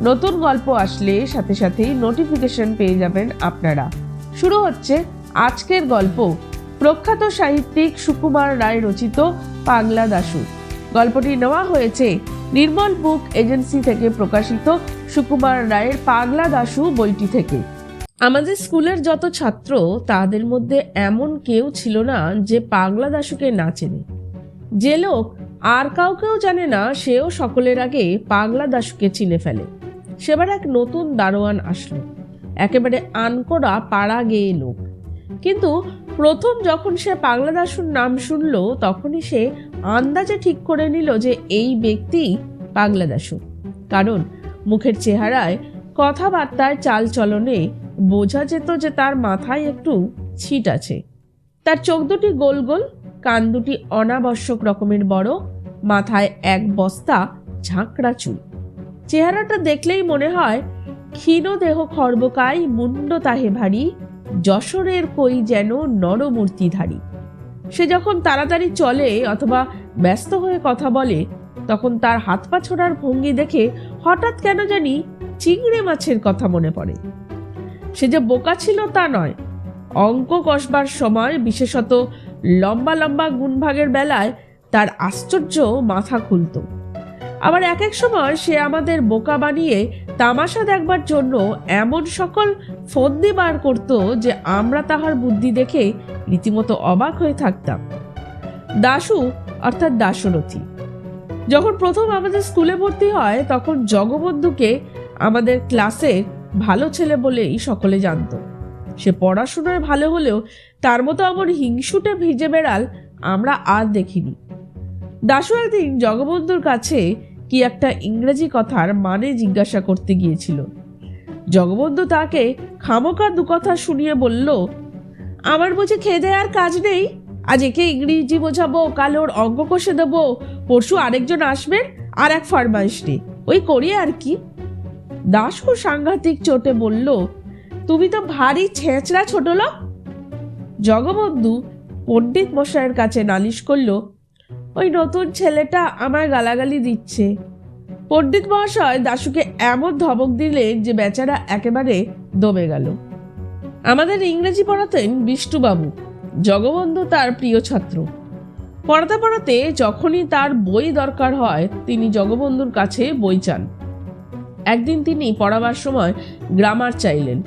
নতুন গল্প আসলে সাথে সাথেই নোটিফিকেশন পেয়ে যাবেন আপনারা। শুরু হচ্ছে আজকের গল্প। প্রখ্যাত সাহিত্যিক সুকুমার রায় রচিত পাগলা দাশু। গল্পটি নেওয়া হয়েছে নির্মল বুক এজেন্সি থেকে প্রকাশিত সুকুমার রায়ের পাগলা দাশু বইটি থেকে। আমাদের স্কুলের যত ছাত্র, তাদের মধ্যে এমন কেউ ছিল না যে পাগলা দাশুকে না চেনে। যে লোক আর কাউকেও জানে না, সেও সকলের আগে পাগলা দাশুকে চিনে ফেলে। সেবার এক নতুন দারোয়ান আসলো। একেবারে আনকোড়া পাড়া গেয়ে লোক। কিন্তু প্রথম যখন সে পাগলা দাশুর নাম শুনলো, তখনই সে আন্দাজে ঠিক করে নিল যে এই ব্যক্তি পাগলা দাশু। কারণ মুখের চেহারায় কথাবার্তায় চাল চলনে বোঝা যেত যে তার মাথায় একটু ছিট আছে। তার চোখ দুটি গোল গোল, কান দুটি অনাবশ্যক রকমের বড়, মাথায় এক বস্তা ঝাঁকড়া চুল। চেহারাটা দেখলেই মনে হয় ক্ষীণ দেহ খর্বকায় মুন্ড তাহে ভারী, যশোরের কই যেন নরমূর্তিধারী। সে যখন তাড়াতাড়ি চলে অথবা ব্যস্ত হয়ে কথা বলে, তখন তার হাত পা ছোড়ার ভঙ্গি দেখে হঠাৎ কেন জানি চিংড়ে মাছের কথা মনে পড়ে। সে যে বোকা ছিল তা নয়। অঙ্ক কষবার সময় বিশেষত লম্বা লম্বা গুণভাগের বেলায় তার আশ্চর্য মাথা খুলত। আবার এক এক সময় সে আমাদের বোকা বানিয়ে তামাশা দেখবার জন্য এমন সকল ফন্দি বার করত যে আমরা তাহার বুদ্ধি দেখে রীতিমতো অবাক হয়ে থাকতাম। দাশু অর্থাৎ দাশরথী। যখন প্রথম আমাদের স্কুলে ভর্তি হয়, তখন জগবন্ধুকে আমাদের ক্লাসের ভালো ছেলে বলেই সকলে জানতো। সে পড়াশোনায় ভালো হলেও তার মতো এমন হিংসুটে ভিজে বেড়াল আমরা আর দেখিনি। দাশু একদিন জগবন্ধুর কাছে কি একটা ইংরেজি কথার মানে জিজ্ঞাসা করতে গিয়েছিল। জগবন্ধু তাকে খামোকা দু কথা শুনিয়ে বলল, আমার বুঝি খেদে আর কাজ নেই। আজ একে ইংরেজি বোঝাবো, কাল ওর অঙ্ক কষে দেবো। পরশু আরেকজন আসবেন আর এক ফরমাইশ নেই ওই করি আর কি? দাসু সাংঘাতিক চোটে বলল, তুমি তো ভারী ছেঁচড়া ছোট লোক জগবন্ধু পণ্ডিত মশাইয়ের কাছে নালিশ করল ওই নতুন ছেলেটা আমায় গালাগালি দিচ্ছে। পণ্ডিত মহাশয় দাশুকে এমন ধমক দিলেন যে বেচারা একেবারে দমে গেল। আমাদের ইংরেজি পড়াতেন বিষ্টুবাবু জগবন্ধু তার প্রিয় ছাত্র। পড়াতে পড়াতে যখনই তার বই দরকার হয়, তিনি জগবন্ধুর কাছে বই চান। একদিন তিনি পড়াবার সময় গ্রামার চাইলেন।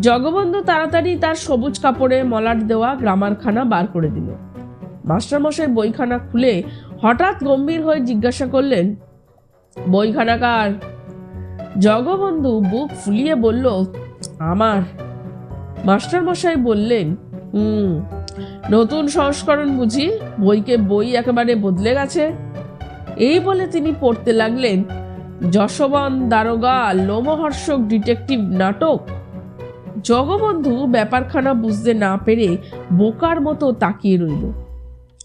জগবন্ধু তাড়াতাড়ি তার সবুজ কাপড়ে মলাট দেওয়া গ্রামারখানা বার করে দিল। মাস্টারমশাই বইখানা খুলে হঠাৎ গম্ভীর হয়ে জিজ্ঞাসা করলেন বইখানা কার জগবন্ধু বুক ফুলিয়ে বলল, আমার। মাস্টারমশাই বললেন, হুম, নতুন সংস্করণ বুঝি, বইকে বই একেবারে বদলে গেছে। এই বলে তিনি পড়তে লাগলেন, যশবন দারোগা লোমহর্ষক ডিটেকটিভ নাটক। জগবন্ধু ব্যাপারখানা বুঝতে না পেরে বোকার মতো তাকিয়ে রইল।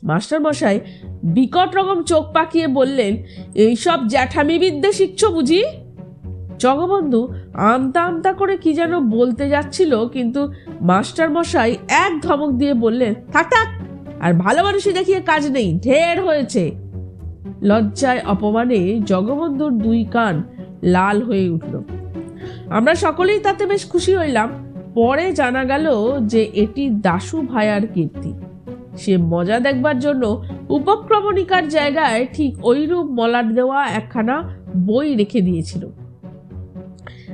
মাস্টারমশাই, বিকট রকম চোখ পাকিয়ে বললেন, এইসব জ্যাঠামি বিদ্যে শিখছ বুঝি? জগবন্ধু আমতা আমতা করে কি যেন বলতে যাচ্ছিল, কিন্তু মাস্টারমশাই এক ধমক দিয়ে বললেন, থাক থাক, আর ভালো মানুষই দেখিয়ে কাজ নেই, ঢের হয়েছে। লজ্জায় অপমানে জগবন্ধুর দুই কান লাল হয়ে উঠল। আমরা সকলেই তাতে বেশ খুশি হইলাম। পরে জানা গেল যে এটি দাশু ভায়ার কীর্তি। সে মজা দেখবার জন্য উপক্রমণিকার জায়গায় ঠিক ওইরূপ মলাট দেওয়া একখানা বই রেখে দিয়েছিল।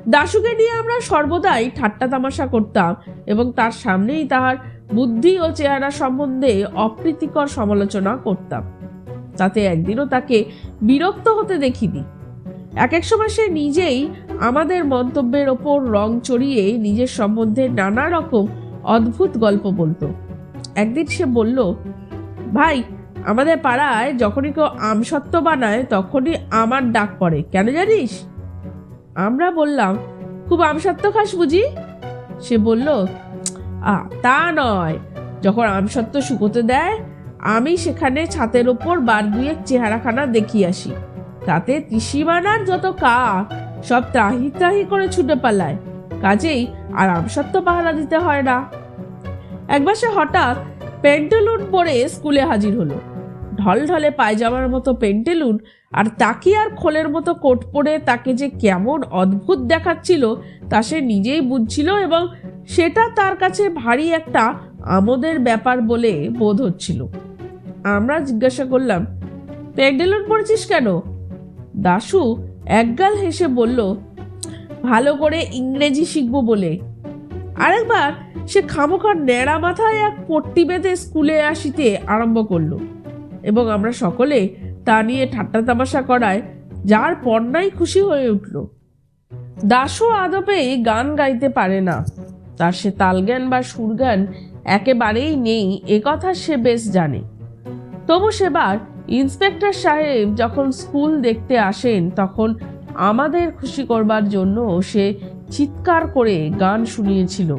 দাশুকে নিয়ে আমরা সর্বদাই ঠাট্টা তামাশা করতাম এবং তার সামনেই তাহার বুদ্ধি ও চেহারা সম্বন্ধে অপ্রীতিকর সমালোচনা করতাম। তাতে একদিনও তাকে বিরক্ত হতে দেখিনি। এক এক সময় সে নিজেই আমাদের মন্তব্যের ওপর রং চড়িয়ে নিজের সম্বন্ধে নানা রকম অদ্ভুত গল্প বলতো। একদিন সে বলল, ভাই, আমাদের পাড়ায় যখনই কেউ আমসত্ত্ব বানায়, তখনই আমার ডাক পড়ে। কেন জানিস? আমরা বললাম, খুব আমসত্ব খাস বুঝি? সে বলল, আ, তা নয়। যখন আমসত্ব শুকোতে দেয়, আমি সেখানে ছাতের ওপর বার দুয়েক চেহারাখানা দেখি আসি। তাতে ত্রিসীমানার যত কা, সব ত্রাহি ত্রাহি করে ছুটে পালায়। কাজেই আর আমসত্ব পাহারা দিতে হয় না। একবার সে হঠাৎ পেন্টেলুন পরে স্কুলে হাজির হলো। ঢলঢলে পায়জামার মতো পেন্টেলুন আর তাকিয়ার খোলের মতো কোট পরে তাকে যে কেমন অদ্ভুত দেখাচ্ছিল তা সে নিজেই বুঝছিল এবং সেটা তার কাছে ভারী একটা আমোদের ব্যাপার বলে বোধ হচ্ছিল। আমরা জিজ্ঞাসা করলাম পেন্ডেলুন পড়েছিস কেন? দাশু একগাল হেসে বলল, ভালো করে ইংরেজি শিখব বলে। আরেকবার সে খামোখার ন্যাড়া মাথায় এক পট্টি বেঁধে স্কুলে আসিতে আরম্ভ করল। এবং আমরা সকলে তা নিয়ে ঠাট্টা তামাশা করায় যার পর্নাই খুশি হয়ে উঠল। দাসও আদপেই গান গাইতে পারে না। তার সে তালজ্ঞান বা সুরগান একেবারেই নেই, এ কথা সে বেশ জানে। তবু সেবার ইন্সপেক্টর সাহেব যখন স্কুল দেখতে আসেন, তখন আমাদের খুশি করবার জন্য সে চিৎকার করে গান শুনিয়েছিল।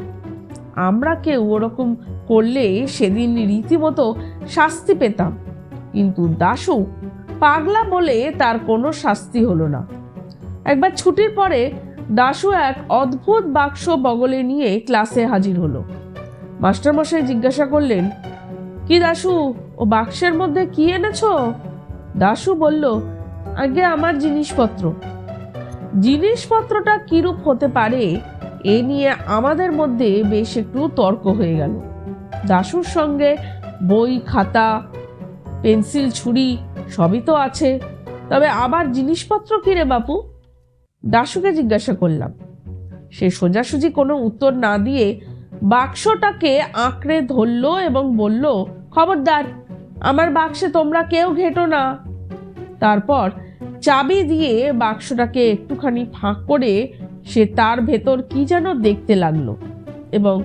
আমরা কেউ ওরকম করলে সেদিন রীতিমতো শাস্তি পেতাম। কিন্তু দাশু পাগলা বলে তার কোনো শাস্তি হলো না। একবার ছুটির পরে দাশু এক অদ্ভুত বাক্স বগলে নিয়ে ক্লাসে হাজির হলো। মাস্টারমশাই জিজ্ঞাসা করলেন, কি দাশু, ও বাক্সের মধ্যে কি এনেছো? দাশু বলল, আগে আমার জিনিসপত্র। জিনিসপত্রটা কিরূপ হতে পারে এ নিয়ে আমাদের মধ্যে বেশ একটু তর্ক হয়ে গেল। দাশুর সঙ্গে বই, খাতা, পেন্সিল, ছুরি সবই তো আছে। তবে আবার জিনিসপত্র কিরে বাপু? দাশুকে জিজ্ঞাসা করলাম। সে সোজাসুজি কোনো উত্তর না দিয়ে বাক্সটাকে আঁকড়ে ধরলো এবং বলল, খবরদার, আমার বাক্সে তোমরা কেউ ঘেটো না। তারপর চাবি দিয়ে বাক্সটাকে একটুখানি ফাঁক করে সে তার ভেতর কি যেন দেখতে লাগল। এবং,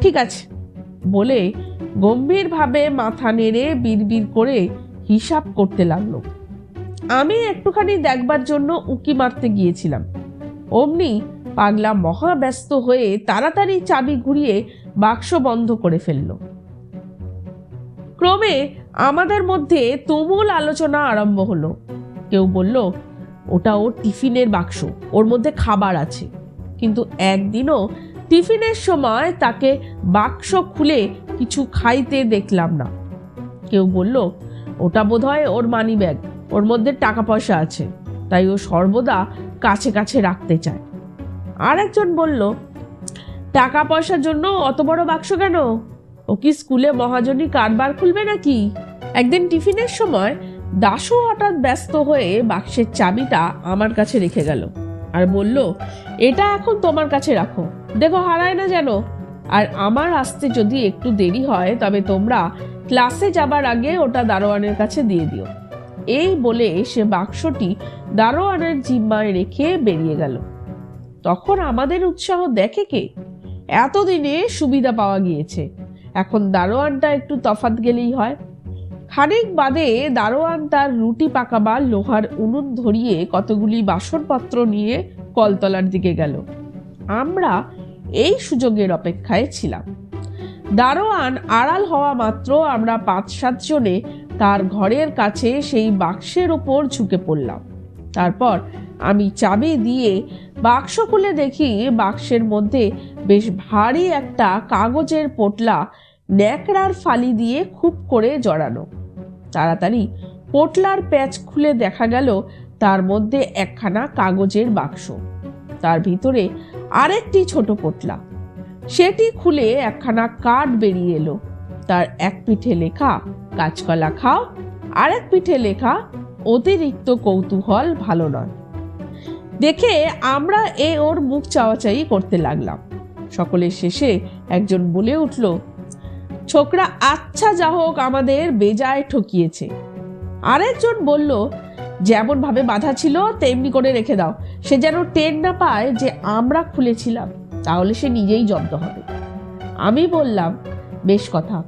ঠিক আছে। বলে গম্ভীরভাবে মাথা নেড়ে বিড়বিড় করে হিসাব করতে লাগল। আমি একটুখানি দেখবার জন্য উকি মারতে গিয়েছিলাম। অমনি পাগলা মহা ব্যস্ত হয়ে তাড়াতাড়ি চাবি ঘুরিয়ে বাক্স বন্ধ করে ফেলল। ক্রমে আমাদের মধ্যে তুমুল আলোচনা আরম্ভ হলো। কেউ বলল ওটা ওর টিফিনের বাক্স, ওর মধ্যে খাবার আছে। কিন্তু একদিনও টিফিনের সময় তাকে বাক্স খুলে কিছু খাইতে দেখলাম না। কেউ বলল, ওটা বোধহয় ওর মানি ব্যাগ ওর মধ্যে টাকা পয়সা আছে, তাই ও সর্বদা কাছে কাছে রাখতে চায়। আর একজন বলল, টাকা পয়সার জন্য অত বড় বাক্স কেন? ও কি স্কুলে মহাজনী কারবার খুলবে নাকি? একদিন টিফিনের সময় দাসু হঠাৎ ব্যস্ত হয়ে বাক্সের চাবিটা আমার কাছে রেখে গেল আর বলল, এটা এখন তোমার কাছে রাখো। দেখো, হারায় না যেন। আর আমার আসতে যদি একটু দেরি হয়, তবে তোমরা ক্লাসে যাবার আগে ওটা দারোয়ানের কাছে দিয়ে দিও। এই বলে সে বাক্সটি দারোয়ানের জিম্মায় রেখে বেরিয়ে গেল। তখন আমাদের উৎসাহ দেখে কে? এতদিনে সুবিধা পাওয়া গিয়েছে। এখন দারোয়ানটা একটু তফাত গেলেই হয়। খানিক বাদে দারোয়ান তার রুটি পাকাবার লোহার উনুন ধরিয়ে কতগুলি বাসনপত্র নিয়ে কলতলার দিকে গেল। আমরা এই সুযোগের অপেক্ষায় ছিলাম। দারোয়ান আড়াল হওয়া মাত্র আমরা পাঁচ সাতজনে তার ঘরের কাছে সেই বাক্সের ওপর ঝুঁকে পড়লাম। তারপর আমি চাবি দিয়ে বাক্স খুলে দেখি বাক্সের মধ্যে বেশ ভারী একটা কাগজের পোটলা ন্যাকড়ার ফালি দিয়ে খুব করে জড়ানো। তাড়াতাড়ি পোটলার প্যাচ খুলে দেখা গেল তার মধ্যে একখানা কাগজের বাক্স। তার ভিতরে আরেকটি ছোট পোটলা। সেটি খুলে একখানা কার্ড বেরিয়ে এলো। তার এক পিঠে লেখা, কাঁচকলা খাও। আরেক পিঠে লেখা, অতিরিক্ত কৌতূহল ভালো নয়। দেখে আমরা এ ওর মুখ চাওয়াচাই করতে লাগলাম। সকলের শেষে একজন বলে উঠল ছোকরা আচ্ছা যা হোক, আমাদের বেজায় ঠকিয়েছে। আরেকজন বলল, যেমন ভাবে বাধা ছিল, তেমনি করে রেখে দাও। সে যেন টের না পায় যে আমরা খুলেছিলাম, তাহলে সে নিজেই জব্দ হবে। আমি বললাম, বেশ কথা।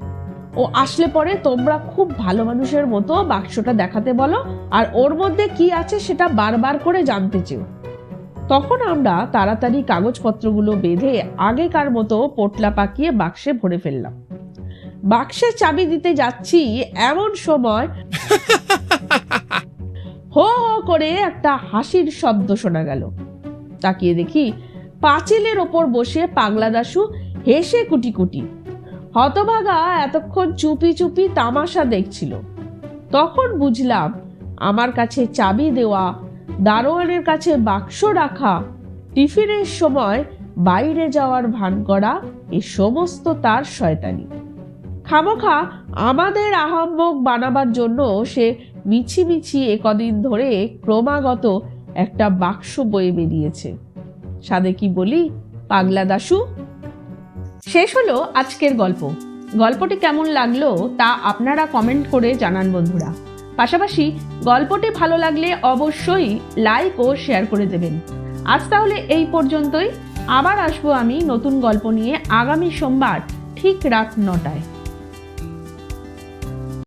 ও আসলে পরে তোমরা খুব ভালো মানুষের মতো বাক্সটা দেখাতে বলো, আর ওর মধ্যে কি আছে সেটা বারবার করে জানতে চেও। তখন আমরা তাড়াতাড়ি কাগজপত্রগুলো বেঁধে আগেকার মতো পোটলা পাকিয়ে বাক্সে ভরে ফেললাম। বাক্সে চাবি দিতে যাচ্ছি এমন সময়। হো হো করে একটা হাসির শব্দ শোনা গেল। তাকিয়ে দেখি পাঁচিলের ওপর বসে পাগলা দাশু হেসে কুটি কুটি হতভাগা এতক্ষণ চুপি চুপি তামাশা দেখছিল। তখন বুঝলাম আমার কাছে চাবি দেওয়া, দারোয়ানের কাছে বাক্স রাখা, টিফিনের সময় বাইরে যাওয়ার ভান করা এ সমস্ত তার শয়তানি। খামোখা আমাদের আহাম্মক বানাবার জন্য সে মিছি মিছি একদিন ধরে ক্রমাগত একটা বাক্স বয়ে বেরিয়েছে। সাদে কি বলি? পাগলা দাশু। শেষ হলো আজকের গল্প। গল্পটি কেমন লাগল তা আপনারা কমেন্ট করে জানান বন্ধুরা। পাশাপাশি গল্পটি ভালো লাগলে অবশ্যই লাইক ও শেয়ার করে দেবেন। আজ তাহলে এই পর্যন্তই। আবার আসব আমি নতুন গল্প নিয়ে আগামী সোমবার ঠিক রাত নটায়।